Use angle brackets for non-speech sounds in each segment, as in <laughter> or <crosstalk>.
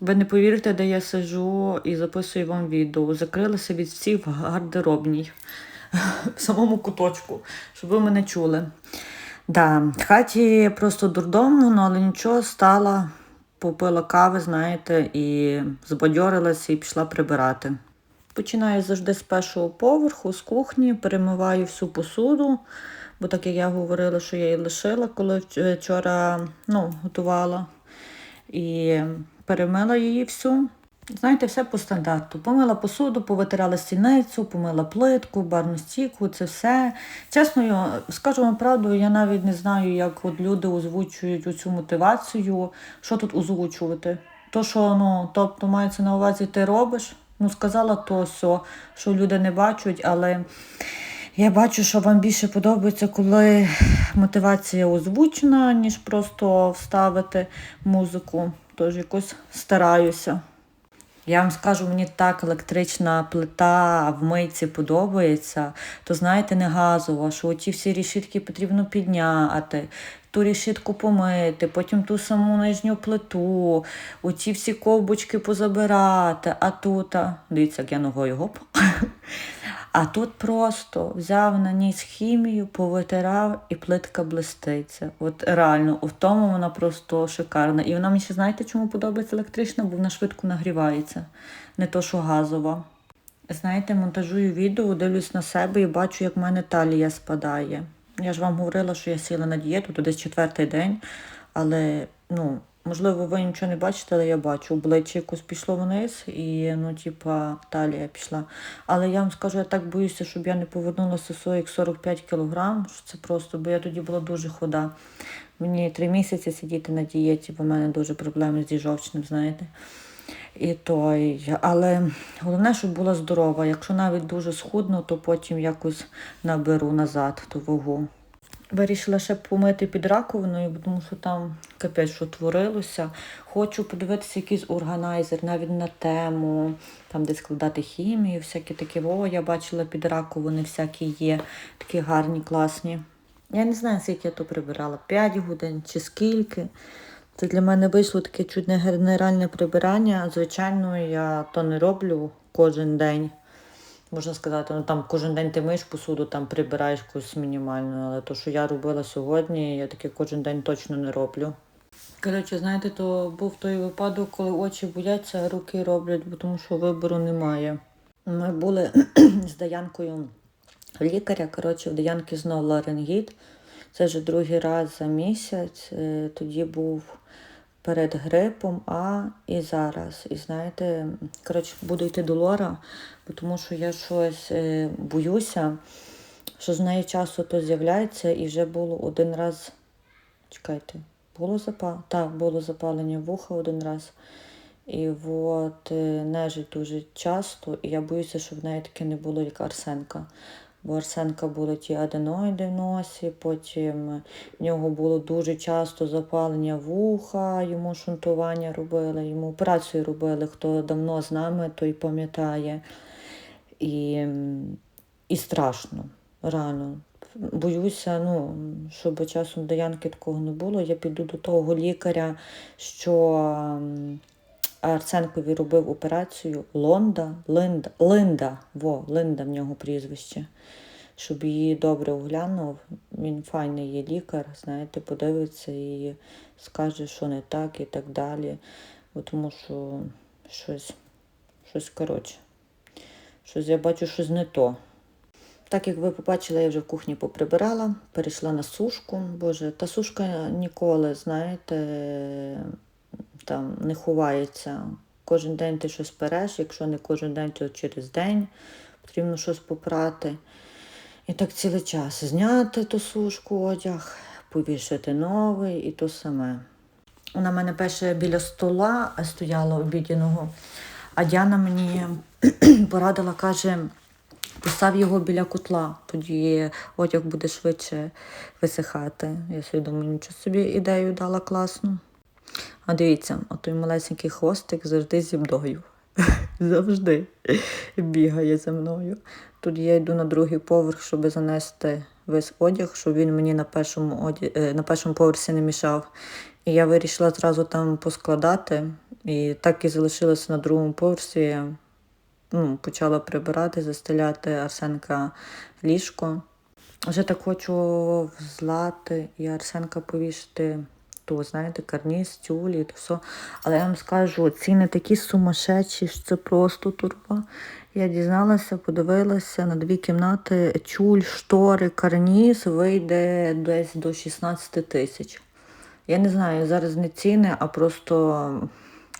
Ви не повірите, де я сиджу і записую вам відео. Закрилася від всіх в гардеробній, в самому куточку, щоб ви мене чули. Да, в хаті просто дурдомно, ну, але нічого, стала, попила кави, знаєте, і збадьорилася і пішла прибирати. Починаю завжди з першого поверху, з кухні, перемиваю всю посуду, бо так як я говорила, що я її лишила, коли вчора ну, готувала. І перемила її всю. Знаєте, все по стандарту. Помила посуду, повитирала стільницю, помила плитку, барну стійку, це все. Чесно, скажу вам правду, я навіть не знаю, як от люди озвучують цю мотивацію, що тут озвучувати. То, що ну, тобто мається на увазі, ти робиш. Ну, сказала то все, що люди не бачать, але я бачу, що вам більше подобається, коли мотивація озвучена, ніж просто вставити музику. Тож якось стараюся. Я вам скажу, мені так електрична плита в мийці подобається, то знаєте, не газова, що оті всі рішітки потрібно підняти, ту рішітку помити, потім ту саму нижню плиту, оті всі ковбочки позабирати, а тут, дивіться, як я ногою гоп. А тут просто взяв на ніс хімію, повитирав і плитка блиститься. От реально, в тому вона просто шикарна. І вона мені ще знаєте, чому подобається електрична, бо вона швидко нагрівається, не то, що газова. Знаєте, монтажую відео, дивлюсь на себе і бачу, як в мене талія спадає. Я ж вам говорила, що я сіла на дієту, то десь четвертий день, але ну, можливо, ви нічого не бачите, але я бачу. Обличчя якось пішло вниз і ну, типа, талія пішла. Але я вам скажу, я так боюся, щоб я не повернулася своїх 45 кілограм, що це просто, бо я тоді була дуже худа. Мені три місяці сидіти на дієті, бо в мене дуже проблеми з жовчним, знаєте. І той, але головне, щоб була здорова. Якщо навіть дуже схудно, то потім якось наберу назад ту вагу. Вирішила ще помити під раковиною, тому що там капець, що творилося. Хочу подивитися якийсь органайзер, навіть на тему, там де складати хімію, всякі такі. О, я бачила під раковини, всякі є, такі гарні, класні. Я не знаю, скільки я то прибирала, 5 годин чи скільки. Це для мене вийшло таке чуть не генеральне прибирання. Звичайно, я то не роблю кожен день. Можна сказати, ну там кожен день ти миєш посуду, там прибираєш якусь мінімальну, але то, що я робила сьогодні, я таке кожен день точно не роблю. Коротше, знаєте, то був той випадок, коли очі бояться, а руки роблять, бо тому що вибору немає. Ми були <clears throat> з Даянкою лікаря. Коротше, в Даянки знову ларингіт. Це вже другий раз за місяць. Е, Тоді був перед грипом, а і зараз. І знаєте, коротше, буду йти до Лора, тому що я щось е, боюся, що з неї часу то з'являється, і вже було один раз. Чекайте, було запалення? Так, було запалення вуха один раз. І от е, нежить дуже часто, і я боюся, щоб в неї таке не було, як Арсенка. Бо Арсенка були ті аденоїди в носі, потім в нього було дуже часто запалення вуха, йому шунтування робили, йому операцію робили. Хто давно з нами, той пам'ятає. І, і страшно, реально. Боюся, ну, щоб часом до Янки такого не було. Я піду до того лікаря, що Арсенкові робив операцію Лонда, Линда, Линда, во, Линда в нього прізвище. Щоб її добре оглянув. Він файний є лікар, знаєте, подивиться і скаже, що не так і так далі. Бо тому що щось, щось коротше. Щось я бачу, щось не то. Так як ви побачили, я вже в кухні поприбирала, перейшла на сушку. Боже, та сушка ніколи, знаєте, там не ховається. Кожен день ти щось переш, якщо не кожен день, то через день потрібно щось попрати. І так цілий час зняти ту сушку одяг, повішати новий і то саме. Вона мене перше біля стола стояла обідяного, а Діана мені <clears throat> порадила, каже, постав його біля котла, тоді одяг буде швидше висихати. Я собі думаю, нічого собі ідею дала класну. А дивіться, отой малесенький хвостик завжди зі мною. <laughs> Завжди бігає за мною. Тут я йду на другий поверх, щоб занести весь одяг, щоб він мені на першому, оді... е, на першому поверсі не мішав. І я вирішила зразу там поскладати. І так і залишилося на другому поверсі. Ну, почала прибирати, застеляти Арсенка ліжко. Вже так хочу в Злати і Арсенка повішати, то, знаєте, карніз, тюлі, то все. Але я вам скажу, ціни такі сумасшедші, що це просто турба. Я дізналася, подивилася на дві кімнати, тюль, штори, карніз вийде десь до 16 тисяч. Я не знаю, зараз не ціни, а просто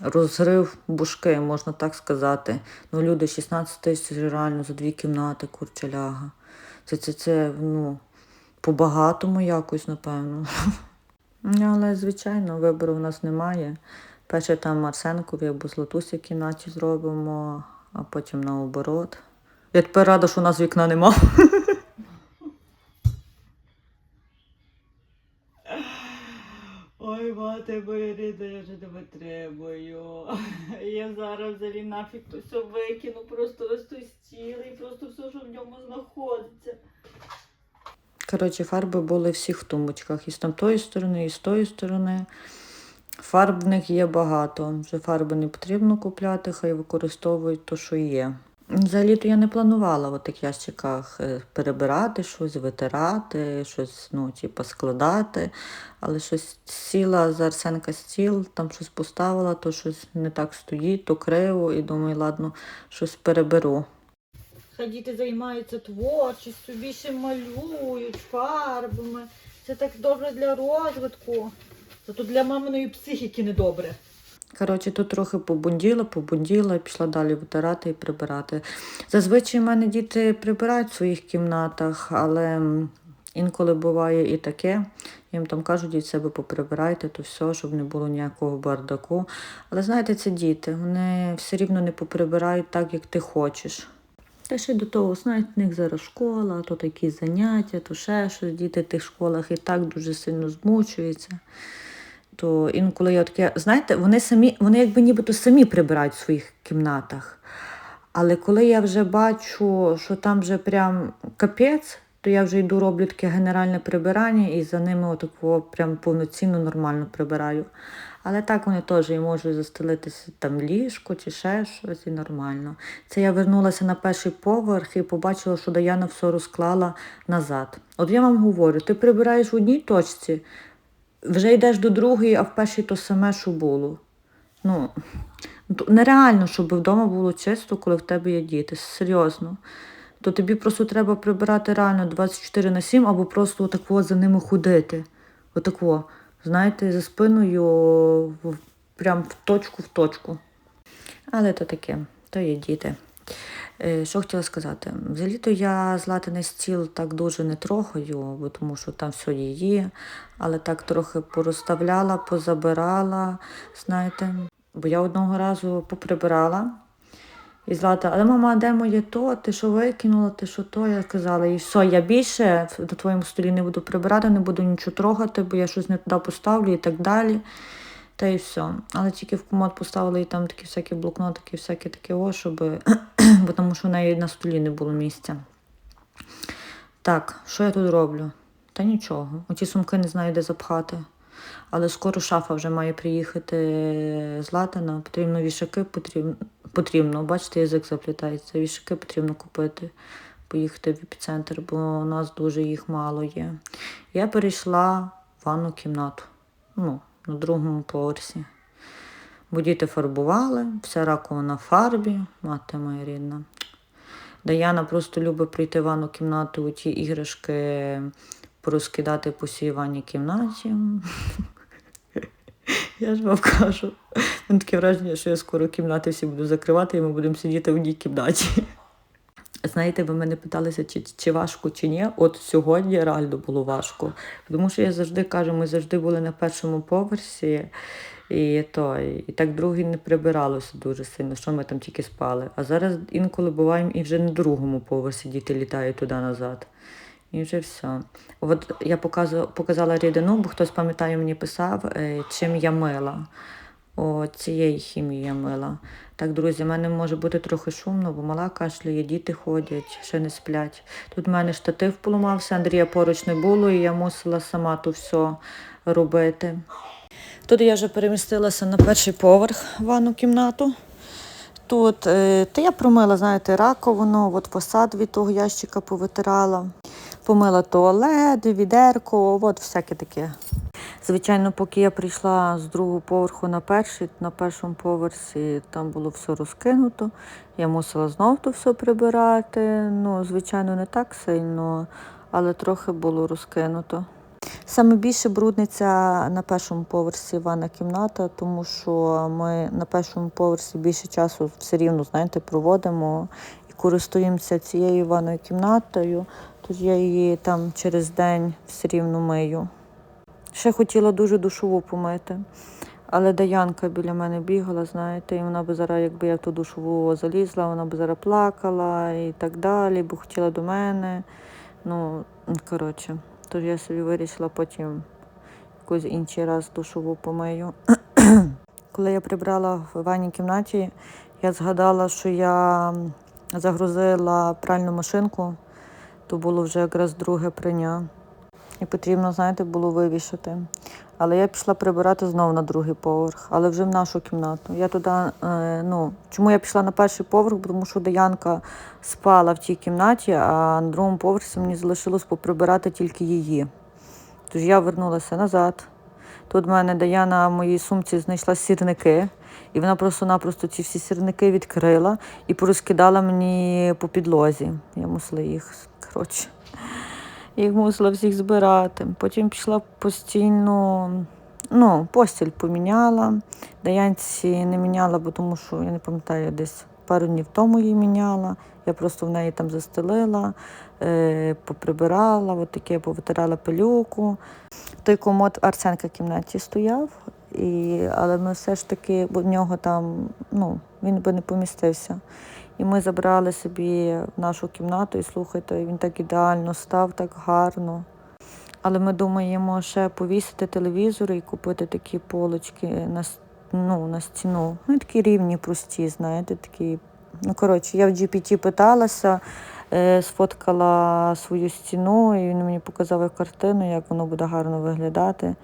розрив бушки, можна так сказати. Ну, люди 16 тисяч реально за дві кімнати, курчаляга. Це, це, це, ну, по-багатому якось, напевно. <laughs> Ну, Але, звичайно, вибору в нас немає. Перше там Арсенкові або Златусі в кімнаті зробимо, а потім наоборот. Я тепер рада, що у нас вікна нема. Ой, мати моя рідна, я вже не витримую. Я зараз взагалі нафіг то все викину, просто ось той стіл і просто все, що в ньому знаходиться. Коротше, фарби були в тумбочках. І з тамтої сторони, і з тої сторони. Фарб в них є багато. Вже фарби не потрібно купляти, хай використовують то, що є. Взагалі-то я не планувала в тих ящиках е, перебирати щось, витирати, щось, ну, типу, складати. Але щось сіла за Арсенка стіл, там щось поставила, то щось не так стоїть, то криво, і думаю, ладно, щось переберу. Хай діти займаються творчістю, більше малюють фарбами. Це так добре для розвитку. Зато для маминої психіки не добре. Коротше, тут трохи побунділа, побунділа і пішла далі витирати і прибирати. Зазвичай в мене діти прибирають в своїх кімнатах, але інколи буває і таке. Їм там кажу, від себе поприбирайте, то все, щоб не було ніякого бардаку. Але знаєте, це діти, вони все рівно не поприбирають так, як ти хочеш. Та ще до того, знаєте, в них зараз школа, то такі заняття, то ще щось. Діти в тих школах і так дуже сильно змучуються. То інколи я таке, знаєте, вони самі, вони якби нібито самі прибирають в своїх кімнатах. Але коли я вже бачу, що там вже прям капець, то я вже йду роблю таке генеральне прибирання і за ними отако прям повноцінно нормально прибираю. Але так вони теж і можуть застелитися там ліжко чи ще щось і нормально. Це я вернулася на перший поверх і побачила, що Даяна все розклала назад. От я вам говорю, ти прибираєш в одній точці, вже йдеш до другої, а в першій то саме, що було. Ну, нереально, щоб вдома було чисто, коли в тебе є діти. Серйозно. То тобі просто треба прибирати реально 24 на 7 або просто отако за ними ходити. Отако. Знаєте, за спиною прям в точку в точку. Але то таке, то є діти. Е, Що хотіла сказати? Взагалі-то я златаний стіл так дуже не трогаю, бо тому що там все її, але так трохи порозставляла, позабирала, знаєте. Бо я одного разу поприбирала і злата, але мама, де моє то? Ти що викинула, ти що то? Я сказала, і все, я більше на твоєму столі не буду прибирати, не буду нічого трогати, бо я щось не туди поставлю і так далі. Та й все. Але тільки в комод поставили і там такі всякі блокнотики, всякі такі о, щоб... <clears throat> бо тому що в неї на столі не було місця. Так, що я тут роблю? Та нічого. Оті сумки не знаю, де запхати. Але скоро шафа вже має приїхати з Латина. Потрібно вішаки, потрібно, потрібно. Бачите, язик заплітається. Вішаки потрібно купити, поїхати в епіцентр, бо у нас дуже їх мало є. Я перейшла в ванну кімнату. Ну, на другому поверсі. Бо діти фарбували, вся ракова на фарбі, мати моя рідна. Даяна просто любить прийти в ванну кімнату, у ті іграшки порозкидати по всій ванній кімнаті. <laughs> Я ж вам кажу. Мене таке враження, що я скоро кімнати всі буду закривати, і ми будемо сидіти в одній кімнаті. Знаєте, ви мене питалися, чи, чи важко, чи ні. От сьогодні реально було важко. Тому що я завжди кажу, ми завжди були на першому поверсі, і, то, і так другий не прибиралося дуже сильно, що ми там тільки спали. А зараз інколи буваємо і вже на другому поверсі діти літають туди назад. І вже все. От я показала рідину, бо хтось пам'ятає, мені писав, е, чим я мила. О, цієї хімії я мила. Так, друзі, в мене може бути трохи шумно, бо мала кашляє, діти ходять, ще не сплять. Тут в мене штатив поламався, Андрія поруч не було, і я мусила сама то все робити. Тут я вже перемістилася на перший поверх ванну кімнату. Тут е, та я промила, знаєте, раковину, от фасад від того ящика повитирала, помила туалет, відерко, от всяке таке. Звичайно, поки я прийшла з другого поверху на перший, на першому поверсі там було все розкинуто. Я мусила знов то все прибирати. Ну, звичайно, не так сильно, але трохи було розкинуто. Саме більше брудниця на першому поверсі ванна кімната, тому що ми на першому поверсі більше часу все рівно, знаєте, проводимо і користуємося цією ванною кімнатою, тож я її там через день все рівно мию. Ще хотіла дуже душову помити, але Даянка біля мене бігала, знаєте, і вона би зараз, якби я в ту душову залізла, вона б зараз плакала і так далі, бо хотіла до мене. Ну, коротше, тож я собі вирішила потім якийсь інший раз душову помию. <clears throat> Коли я прибрала в ванній кімнаті, я згадала, що я загрузила пральну машинку, то було вже якраз друге прання. І потрібно, знаєте, було вивішати. Але я пішла прибирати знову на другий поверх, але вже в нашу кімнату. Я туди, е, ну, чому я пішла на перший поверх? Тому що Даянка спала в тій кімнаті, а на другому поверсі мені залишилось поприбирати тільки її. Тож я вернулася назад. Тут в мене Даяна в моїй сумці знайшла сірники, і вона просто-напросто ці всі сірники відкрила і порозкидала мені по підлозі. Я мусила їх, коротше, їх мусила всіх збирати. Потім пішла постійно, ну, постіль поміняла. Даянці не міняла, бо тому що я не пам'ятаю, десь пару днів тому її міняла. Я просто в неї там застелила, е, поприбирала, от таке повитирала пилюку. Той комод Арсенка в кімнаті стояв, і, але ми все ж таки, бо в нього там, ну, він би не помістився. І ми забрали собі в нашу кімнату, і слухайте, він так ідеально став, так гарно. Але ми думаємо ще повісити телевізор і купити такі полочки на, ну, на стіну. Ну, такі рівні, прості, знаєте, такі. Ну, коротше, я в GPT питалася, е, сфоткала свою стіну, і він мені показав картину, як воно буде гарно виглядати.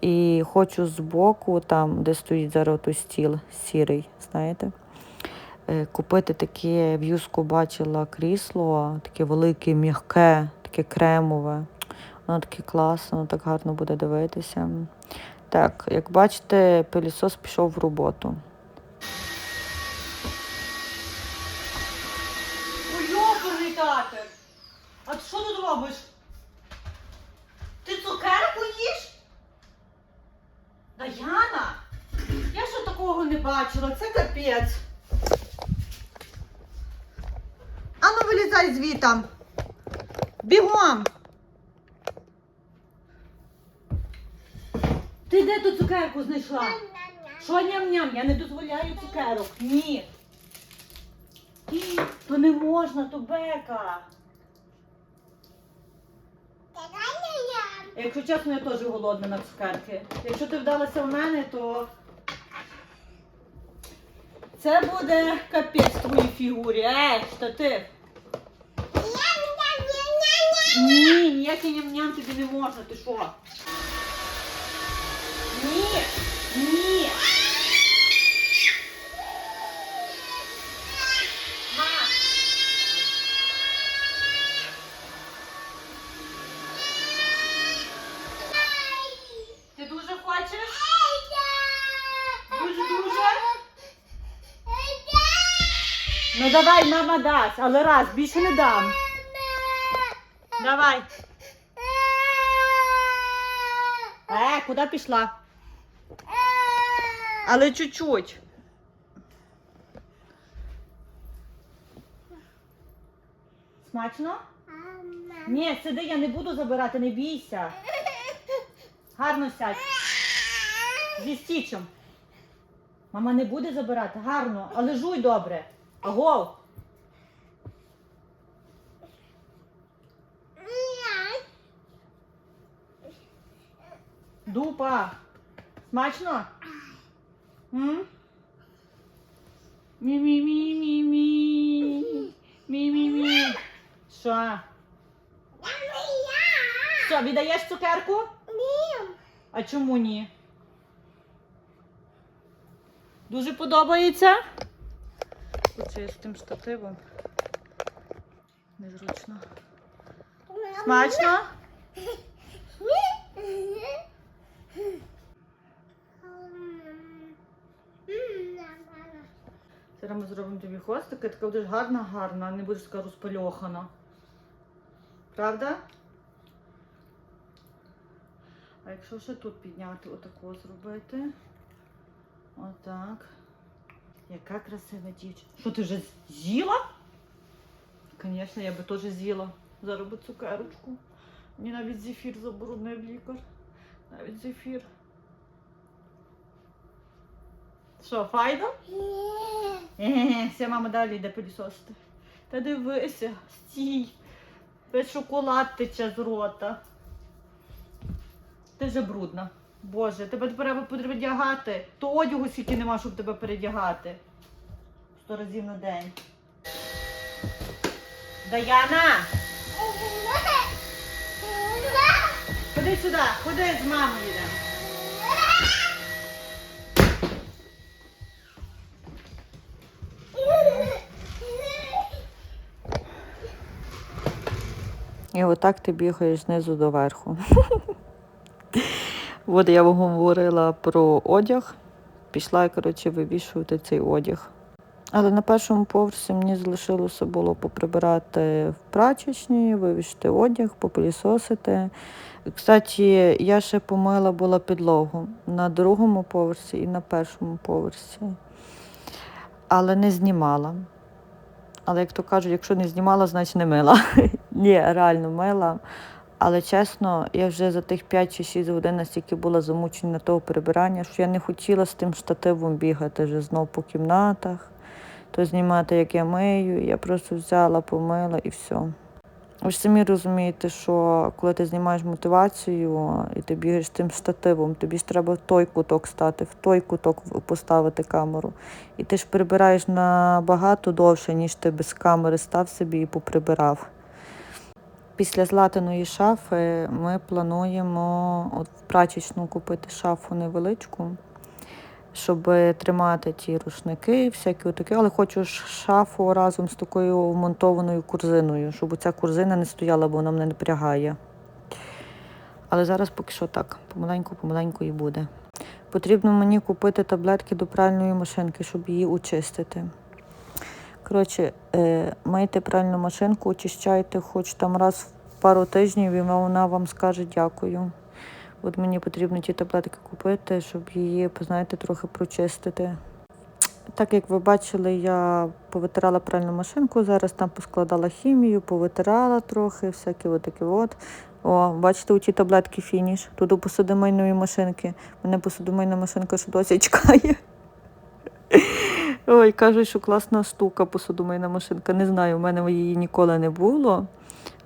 І хочу збоку, там, де стоїть зараз той стіл сірий, знаєте, купити таке, в юску бачила крісло, таке велике, м'яке, таке кремове. Воно таке класне, воно так гарно буде дивитися. Так, як бачите, пилісос пішов в роботу. Уйобаний татер! А ти що тут робиш? Ти цукерку їш? Даяна? Я ще такого не бачила, це капець. Вилізай звітам. Бігом. Ти де ту цукерку знайшла? Що ням-ням? Я не дозволяю цукерок. Ні. То не можна, то бека. Якщо чесно, я теж голодна на цукерки. Якщо ти вдалася в мене, то це буде капець твоїй фігурі. Ей, штатив. Ні, ніякий ням-ням тобі не можна, ти що? Ні, ні. Ти дуже хочеш? Дуже дуже? Ну давай, мама дасть, але раз, більше не дам. Давай. Е, куди пішла? Але чуть-чуть. Смачно? Ні, сиди, я не буду забирати, не бійся. Гарно сядь. Зі стічем. Мама не буде забирати, гарно, але жуй добре. Агов. Дупа. Смачно? Мі-мі-мі-мі-мі. Мі-мі-мі. Що? Що, віддаєш цукерку? А чому ні? Дуже подобається? Оце з тим штативом. Незручно. Смачно? Зараз ми зробимо тобі хвостики, така будеш гарна, гарна, не будеш така розпальохана. Правда? А якщо ще тут підняти, отако зробити. Отак. Яка красива дівчина. Що ти вже з'їла? Звісно, я би теж з'їла. Зараз би цукерочку. Мені навіть зефір заборонив лікар. Навіть зефір. Що, файно? Е, все, мама далі йде пилісосити. Та дивися, стій. Весь шоколад тече з рота. Ти вже брудна. Боже, тебе треба передягати. То одягу скільки нема, щоб тебе передягати. Сто разів на день. Даяна! Ходи сюди, ходи з мамою йдемо. І отак ти бігаєш знизу до верху. <laughs> От я вам говорила про одяг. Пішла коротше, вивішувати цей одяг. Але на першому поверсі мені залишилося було поприбирати в прачечні, вивішити одяг, попилісосити. Кстати, я ще помила була підлогу на другому поверсі і на першому поверсі. Але не знімала. Але як то кажуть, якщо не знімала, значить не мила. <laughs> Ні, реально мила. Але чесно, я вже за тих 5 чи 6 годин настільки була замучена того прибирання, що я не хотіла з тим штативом бігати вже знов по кімнатах, то знімати, як я мию. Я просто взяла, помила і все. Ви ж самі розумієте, що коли ти знімаєш мотивацію і ти бігаєш тим штативом, тобі ж треба в той куток стати, в той куток поставити камеру. І ти ж прибираєш набагато довше, ніж ти без камери став собі і поприбирав. Після златаної шафи ми плануємо от прачечну купити шафу невеличку, щоб тримати ті рушники, всякі отакі, але хочу шафу разом з такою вмонтованою корзиною, щоб ця корзина не стояла, бо вона мене напрягає. Але зараз поки що так, помаленьку-помаленьку і буде. Потрібно мені купити таблетки до пральної машинки, щоб її очистити. Коротше, е, мийте пральну машинку, очищайте хоч там раз в пару тижнів, і вона вам скаже дякую. От мені потрібно ті таблетки купити, щоб її, знаєте, трохи прочистити. Так як ви бачили, я повитирала пральну машинку, зараз там поскладала хімію, повитирала трохи, всякі отакі от. О, бачите, у ті таблетки фініш. Тут у посудомийної машинки. Мене посудомийна машинка ще досі чекає. Ой, кажуть, що класна штука посудомийна машинка. Не знаю, в мене її ніколи не було.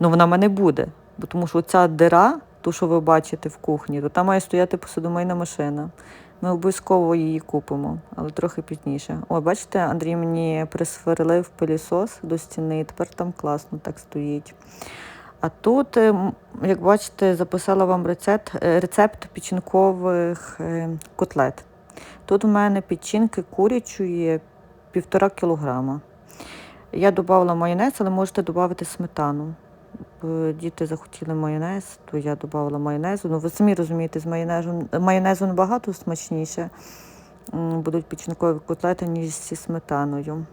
Ну вона в мене буде. Бо тому що ця дира, ту, що ви бачите в кухні, то там має стояти посудомийна машина. Ми обов'язково її купимо, але трохи пізніше. О, бачите, Андрій мені присверлив пилісос до стіни, тепер там класно так стоїть. А тут, е, як бачите, записала вам рецепт, е, рецепт печінкових е, котлет. Тут у мене печінки курячої півтора кілограма. Я додавала майонез, але можете додати сметану. Діти захотіли майонез, то я додавала майонезу. Ну, ви самі розумієте, з майонезом, майонезу набагато смачніше будуть пічникові котлети, ніж зі сметаною.